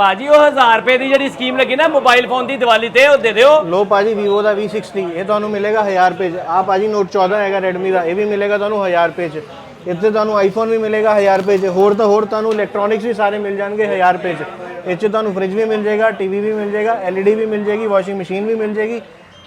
ਭਾਜੀ, ਉਹ 1000 ਰੁਪਏ ਦੀ ਜਿਹੜੀ ਸਕੀਮ ਲੱਗੀ ਨਾ ਮੋਬਾਈਲ ਫੋਨ ਦੀ ਦੀਵਾਲੀ ਤੇ, ਉਹ ਦੇ ਦਿਓ। ਲੋ ਭਾਜੀ, Vivo ਦਾ V60 ਇਹ ਤੁਹਾਨੂੰ ਮਿਲੇਗਾ 1000 ਰੁਪਏ ਚ। ਆ ਭਾਜੀ, Note 14 ਹੈਗਾ Redmi ਦਾ, ਇਹ ਵੀ ਮਿਲੇਗਾ ਤੁਹਾਨੂੰ 1000 ਰੁਪਏ ਚ। ਇੱਥੇ ਤੁਹਾਨੂੰ ਆਈਫੋਨ ਵੀ ਮਿਲੇਗਾ 1000 ਰੁਪਏ ਚ। ਹੋਰ ਤਾਂ ਹੋਰ ਤੁਹਾਨੂੰ ਇਲੈਕਟ੍ਰੋਨਿਕਸ ਵੀ ਸਾਰੇ ਮਿਲ ਜਾਣਗੇ 1000 ਰੁਪਏ ਚ। ਇਹ ਚ ਤੁਹਾਨੂੰ ਫ੍ਰਿਜ ਵੀ ਮਿਲ ਜਾਏਗਾ ਟੀਵੀ ਵੀ ਮਿਲ ਜਾਏਗਾ LED ਵੀ ਮਿਲ ਜਾਏਗੀ ਵਾਸ਼ਿੰਗ ਮਸ਼ੀਨ ਵੀ ਮਿਲ ਜਾਏਗੀ।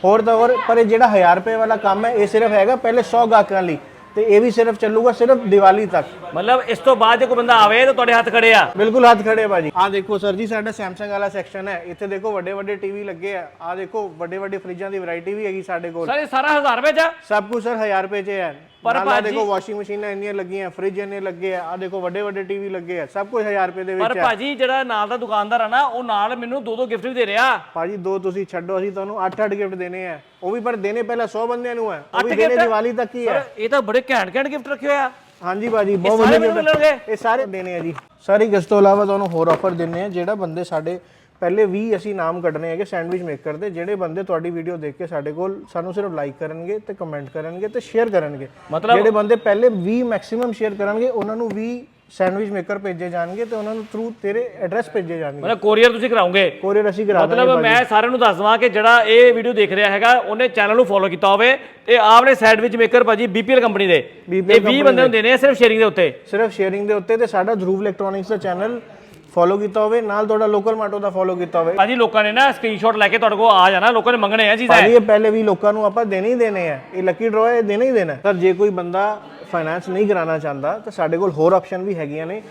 ਹੋਰ ਤਾਂ ਹੋਰ, ਪਰ ਇਹ ਜਿਹੜਾ 1000 ਰੁਪਏ ਵਾਲਾ ਕੰਮ ਹੈ, ਇਹ ਸਿਰਫ ਹੈਗਾ ਪਹਿਲੇ 100 ਗਾਹਕਾਂ ਲਈ। ਤੇ ਇਹ ਵੀ ਸਿਰਫ ਚੱਲੂਗਾ ਸਿਰਫ ਦੀਵਾਲੀ ਤੱਕ। ਮਤਲਬ ਇਸ ਤੋਂ ਬਾਅਦ ਜੇ ਕੋਈ ਬੰਦਾ ਆਵੇ ਤਾਂ ਤੁਹਾਡੇ ਹੱਥ ਖੜੇ ਆ। ਬਿਲਕੁਲ ਹੱਥ ਖੜੇ ਆ ਭਾਜੀ। ਆ ਦੇਖੋ ਸਰ ਜੀ ਸਾਡਾ Samsung ਵਾਲਾ ਸੈਕਸ਼ਨ ਹੈ। ਇੱਥੇ ਦੇਖੋ ਵੱਡੇ ਵੱਡੇ ਟੀਵੀ ਲੱਗੇ ਆ। ਆ ਦੇਖੋ ਵੱਡੇ ਵੱਡੇ ਫਰਿੱਜਾਂ ਦੀ ਵੈਰਾਈਟੀ ਵੀ ਹੈਗੀ ਸਾਡੇ ਕੋਲ। ਸਰ ਇਹ ਸਾਰਾ 1000 ਰੁਪਏ ਚ ਆ? ਸਭ ਕੁਝ ਸਰ 1000 ਰੁਪਏ 'ਚ ਹੈ। ਪਰ ਨਾਲ ਆਹ ਭਾਜੀ- ਦੇਖੋ ਵਾਸ਼ਿੰਗ ਮਸ਼ੀਨਾਂ ਇੰਨੀਆਂ ਲੱਗੀਆਂ ਫ੍ਰਿਜ ਇੰਨੇ ਲੱਗੇ ਆ। ਆ ਦੇਖੋ ਵੱਡੇ ਵੱਡੇ ਟੀਵੀ ਲੱਗੇ ਆ। ਸਭ ਕੁਝ 1000 ਰੁਪਏ ਦੇ ਪਰ ਵਿੱਚ ਹੈ ਭਾਜੀ ਜਿਹੜਾ ਨਾਲ ਦਾ ਦੁਕਾਨਦਾਰ ਆ ਨਾ ਉਹ ਨਾਲ ਮੈਨੂੰ ਦੋ ਦੋ ਗਿਫਟ ਵੀ ਦੇ ਰਿਹਾ। ਭਾਜੀ ਦੋ ਤੁਸੀਂ ਛੱਡੋ ਅਸੀਂ ਤੁਹਾਨੂੰ 8-8 ਗਿਫਟ ਦੇਣੇ ਆ। ਉਹ ਵੀ ਪਰ ਦੇਣੇ ਪਹਿਲਾਂ 100 ਬੰਦਿਆਂ ਨੂੰ ਹੈ ਉਹ ਵੀ ਦੇਣੇ? ਦੀਵਾਲੀ ਤੱਕ ਹੀ ਹੈ ਸਰ ਇਹ ਤਾਂ ਬੜੇ ਘੈਂਟ ਘੈਂਟ ਗਿਫਟ ਰੱਖੇ ਹੋਏ ਆ ਹਾਂਜੀ ਭਾਜੀ ਬਹੁਤ ਵਧੀਆ। ਮਿਲਣਗੇ? ਇਹ ਸਾਰੇ ਦੇਣੇ ਆ ਜੀ ਸਾਰੀ ਇਸ ਤੋਂ ਇਲਾਵਾ ਤੁਹਾਨੂੰ ਹੋਰ ਆਫਰ ਦਿੰਨੇ ਆ ਜਿਹੜਾ ਬੰਦੇ ਸਾਡੇ ਪਹਿਲੇ 20 ਅਸੀਂ ਨਾਮ ਕੱਢਨੇ ਹੈਗੇ ਸੈਂਡਵਿਚ ਮੇਕਰ ਦੇ ਜਿਹੜੇ ਬੰਦੇ ਤੁਹਾਡੀ ਵੀਡੀਓ ਦੇਖ ਕੇ ਸਾਡੇ ਕੋਲ ਸਾਨੂੰ ਸਿਰਫ ਲਾਈਕ ਕਰਨਗੇ ਤੇ ਕਮੈਂਟ ਕਰਨਗੇ ਤੇ ਸ਼ੇਅਰ ਕਰਨਗੇ ਮਤਲਬ- ਜਿਹੜੇ ਬੰਦੇ ਪਹਿਲੇ 20 ਮੈਕਸਿਮਮ ਸ਼ੇਅਰ ਕਰਨਗੇ ਉਹਨਾਂ ਨੂੰ 20 ਸੈਂਡਵਿਚ ਮੇਕਰ ਭੇਜੇ ਜਾਣਗੇ ਤੇ ਉਹਨਾਂ ਨੂੰ ਥਰੂ ਤੇਰੇ ਐਡਰੈਸ ਭੇਜੇ ਜਾਣਗੇ। ਮਤਲਬ ਕੋਰੀਅਰ ਤੁਸੀਂ ਕਰਾਉਂਗੇ ਕੋਰੀਅਰ ਅਸੀਂ ਕਰਾ ਦਾਂਗੇ ਮਤਲਬ ਮੈਂ ਸਾਰਿਆਂ ਨੂੰ ਦੱਸ ਦਵਾਂ ਕਿ ਜਿਹੜਾ ਇਹ ਵੀਡੀਓ ਦੇਖ ਰਿਹਾ ਹੈਗਾ ਉਹਨੇ ਚੈਨਲ ਨੂੰ ਫੋਲੋ ਕੀਤਾ ਹੋਵੇ ਤੇ ਆਪਨੇ ਸੈਂਡਵਿਚ ਮੇਕਰ ਭਾਜੀ BPL ਕੰਪਨੀ ਦੇ। ਇਹ 20 ਬੰਦੇ ਨੂੰ ਦੇਣੇ ਆ ਸਿਰਫ ਸ਼ੇਅਰਿੰਗ ਦੇ ਉੱਤੇ। ਸਿਰਫ ਸ਼ੇਅਰਿੰਗ ਦੇ ਉੱਤੇ ਤੇ ਸਾਡਾ ਧਰੂਵ ਇਲੈਕਟ੍ਰੋਨਿਕਸ ਦਾ ਚੈਨਲ ਫੋਲੋ ਕੀਤਾ ਹੋਵੇ ਨਾਲ ਤੁਹਾਡਾ ਲੋਕਲ ਮਾਟੋ ਦਾ ਫੋਲੋ ਕੀਤਾ ਹੋਵੇ। ਭਾਜੀ ਲੋਕਾਂ ਨੇ ਨਾ ਸਕਰੀਨਸ਼ਾਟ ਲੈ ਕੇ ਤੁਹਾਡੇ ਕੋਲ ਆ ਜਾਣਾ ਲੋਕਾਂ ਨੇ ਮੰਗਣੇ ਆ ਚੀਜ਼ਾਂ। ਭਾਜੀ ਇਹ ਪਹਿਲੇ ਵੀ ਲੋਕਾਂ ਨੂੰ ਆਪਾਂ ਦੇਣੇ ਹੀ ਦੇਣੇ ਆ। ਇਹ ਲੱਕੀ ਡਰਾ ਹੈ ਦੇਣਾ ਹੀ ਦੇਣਾ। ਸਰ ਜੇ ਕੋਈ ਬੰਦਾ ਫਾਈਨੈਂਸ ਨਹੀਂ ਕਰਾਉਣਾ ਚਾਹੁੰਦਾ ਤਾਂ ਸਾਡੇ ਕੋਲ ਹੋਰ ਆਪਸ਼ਨ ਵੀ ਹੈਗੀਆਂ ਨੇ।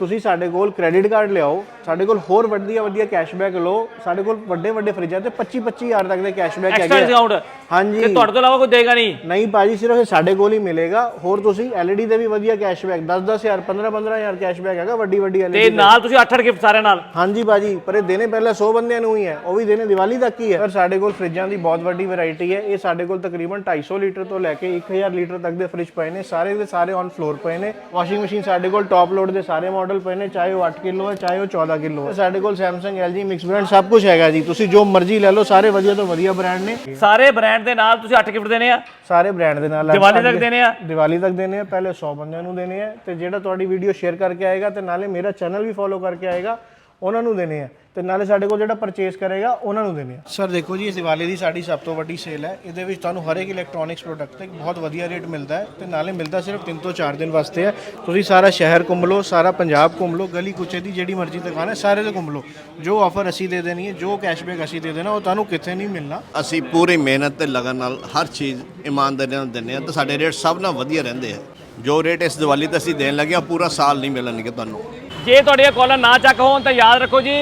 ਤੁਸੀਂ ਸਾਡੇ ਕੋਲ ਕ੍ਰੈਡਿਟ ਕਾਰਡ ਲਿਆਓ ਸਾਡੇ ਕੋਲ ਹੋਰ ਵਧੀਆ ਵਧੀਆ ਕੈਸ਼ਬੈਕ ਲਓ ਸਾਡੇ ਕੋਲ ਵੱਡੇ ਵੱਡੇ ਫਰਿੱਜਾਂ ਤੇ 25 25000 ਤੱਕ ਦੇ ਕੈਸ਼ਬੈਕ ਐਕਸਟਰਾ ਹੈਗੇ ਆ। ਡਿਸਕਾਊਂਟ ਹਾਂਜੀ। ਤੇ ਤੁਹਾਡੇ ਤੋਂ ਇਲਾਵਾ ਕੋਈ ਦੇਗਾ ਨਹੀਂ? ਨਹੀਂ ਭਾਜੀ ਸਿਰਫ ਇਹ ਸਾਡੇ ਕੋਲ ਹੀ ਮਿਲੇਗਾ। ਹੋਰ ਤੁਸੀਂ LED ਦੇ ਵੀ ਵਧੀਆ ਕੈਸ਼ਬੈਕ 10 10000 15 15000 ਕੈਸ਼ਬੈਕ ਹੈਗਾ ਵੱਡੀ ਵੱਡੀ LED ਤੇ ਨਾਲ ਤੁਸੀਂ 8-8 ਗਿਫਟ ਸਾਰਿਆਂ ਨਾਲ? ਹਾਂਜੀ ਬਾਜੀ ਪਰ ਇਹ ਦੇਣੇ ਪਹਿਲਾਂ 100 ਬੰਦਿਆਂ ਨੂੰ ਹੀ ਹੈ ਉਹ ਵੀ ਦੇਣੇ ਦੀਵਾਲੀ ਤੱਕ ਹੀ ਹੈ। ਪਰ ਸਾਡੇ ਕੋਲ ਫਰਿੱਜਾਂ ਦੀ ਬਹੁਤ ਵੱਡੀ ਵੈਰਾਈਟੀ ਹੈ। ਇਹ ਸਾਡੇ ਕੋਲ ਤਕਰੀਬਨ 250 ਲੀਟਰ ਤੋਂ ਲੈ ਕੇ 1000 ਲੀਟਰ ਤੱਕ ਦੇ ਫਰਿੱਜ ਪਏ ਨੇ ਸਾਰੇ ਦੇ ਸਾਰੇ ਔਨ ਫਲੋਰ ਪਏ ਨੇ। ਵਾਸ਼ਿੰਗ ਮਸ਼ੀਨ ਸਾਡੇ ਕੋਲ ਟੌਪ ਲੋਡ ਦੇ ਸਾਰੇ ਮਾਡਲ ਪਏ ਨੇ ਚਾਹੇ ਉਹ 8 ਕਿਲੋ ਹੈ ਚਾਹੇ ਉਹ 14 ਕਿਲੋ ਹੈ। ਸਾਡੇ ਕੋਲ Samsung LG ਮਿਕਸ ਬ੍ਰਾਂਡ ਸਭ ਕੁਝ ਹੈਗਾ ਜੀ। ਤੁਸੀਂ ਜੋ ਮਰਜ਼ੀ ਲੈ ਲਓ ਸਾਰੇ ਵਧੀਆ ਤੋਂ ਵਧੀਆ ਬ੍ਰਾਂਡ ਨੇ। ਸਾਰੇ ਬ੍ਰਾਂਡ ਦੇ ਨਾਲ ਤੁਸੀਂ 8 ਗਿਫਟ ਦੇਣੇ ਆ? ਸਾਰੇ ਬ੍ਰਾਂਡ ਦੇ ਨਾਲ ਦੀਵਾਲੀ ਤੱਕ ਦੇਣੇ ਆ? ਦੀਵਾਲੀ ਤੱਕ ਦੇਣੇ ਆ ਪਹਿਲੇ 100 ਬੰਦਿਆਂ ਨੂੰ ਦੇਣੇ ਆ ਤੇ ਜਿਹੜਾ ਤੁਹਾਡੀ ਵੀਡੀਓ ਸ਼ੇਅਰ ਕਰਕੇ ਆਏਗਾ ਤੇ ਨਾਲੇ ਮੇਰਾ ਚੈਨਲ ਵੀ ਫੋਲੋ ਕਰਕੇ ਆਏਗਾ। ਉਹਨਾਂ ਨੂੰ ਦੇਣੇ ਆ। ਤੇ ਨਾਲੇ ਸਾਡੇ ਕੋਲ ਜਿਹੜਾ ਪਰਚੇਸ ਕਰੇਗਾ ਉਹਨਾਂ ਨੂੰ ਦੇਣੇ ਆ। ਸਰ ਦੇਖੋ ਜੀ ਇਸ ਦੀਵਾਲੀ ਦੀ ਸਾਡੀ ਸਭ ਤੋਂ ਵੱਡੀ ਸੇਲ ਹੈ। ਇਹਦੇ ਵਿੱਚ ਤੁਹਾਨੂੰ ਹਰ ਇੱਕ ਇਲੈਕਟ੍ਰੋਨਿਕਸ ਪ੍ਰੋਡਕਟ ਤੇ ਬਹੁਤ ਵਧੀਆ ਰੇਟ ਮਿਲਦਾ ਹੈ ਤੇ ਨਾਲੇ ਮਿਲਦਾ ਸਿਰਫ 3 ਤੋਂ 4 ਦਿਨ ਵਾਸਤੇ ਹੈ। ਤੁਸੀਂ ਸਾਰਾ ਸ਼ਹਿਰ ਘੁੰਮ ਲਓ ਸਾਰਾ ਪੰਜਾਬ ਘੁੰਮ ਲਓ ਗਲੀ ਕੁਚੇ ਦੀ ਜਿਹੜੀ ਮਰਜ਼ੀ ਦੁਕਾਨ ਹੈ ਸਾਰੇ ਤੇ ਘੁੰਮ ਲਓ। ਜੋ ਆਫਰ ਅਸੀਂ ਦੇ ਦੇਣੀ ਹੈ ਜੋ ਕੈਸ਼ਬੈਕ ਅਸੀਂ ਦੇ ਦੇਣਾ ਉਹ ਤੁਹਾਨੂੰ ਕਿਤੇ ਨਹੀਂ ਮਿਲਣਾ। ਅਸੀਂ ਪੂਰੀ ਮਿਹਨਤ ਤੇ ਲਗਨ ਨਾਲ ਹਰ ਚੀਜ਼ ਇਮਾਨਦਾਰੀ ਨਾਲ ਦਿੰਦੇ ਆ ਤੇ ਸਾਡੇ ਰੇਟ ਸਭ ਨਾਲ ਵਧੀਆ ਰਹਿੰਦੇ ਆ ਜੋ ਰੇਟ ਇਸ ਦੀਵਾਲੀ ਤੇ ਅਸੀਂ ਦੇਣ ਲੱਗੇ ਆ ਪੂਰਾ ਸਾਲ ਨਹੀਂ ਮਿਲਣਗੇ ਤੁਹਾਨੂੰ। ਜੇ ਤੁਹਾਡੀਆਂ ਕਾਲਾਂ ਨਾ ਚੱਕ ਹੋਣ ਤਾਂ ਯਾਦ ਰੱਖੋ ਜੀ।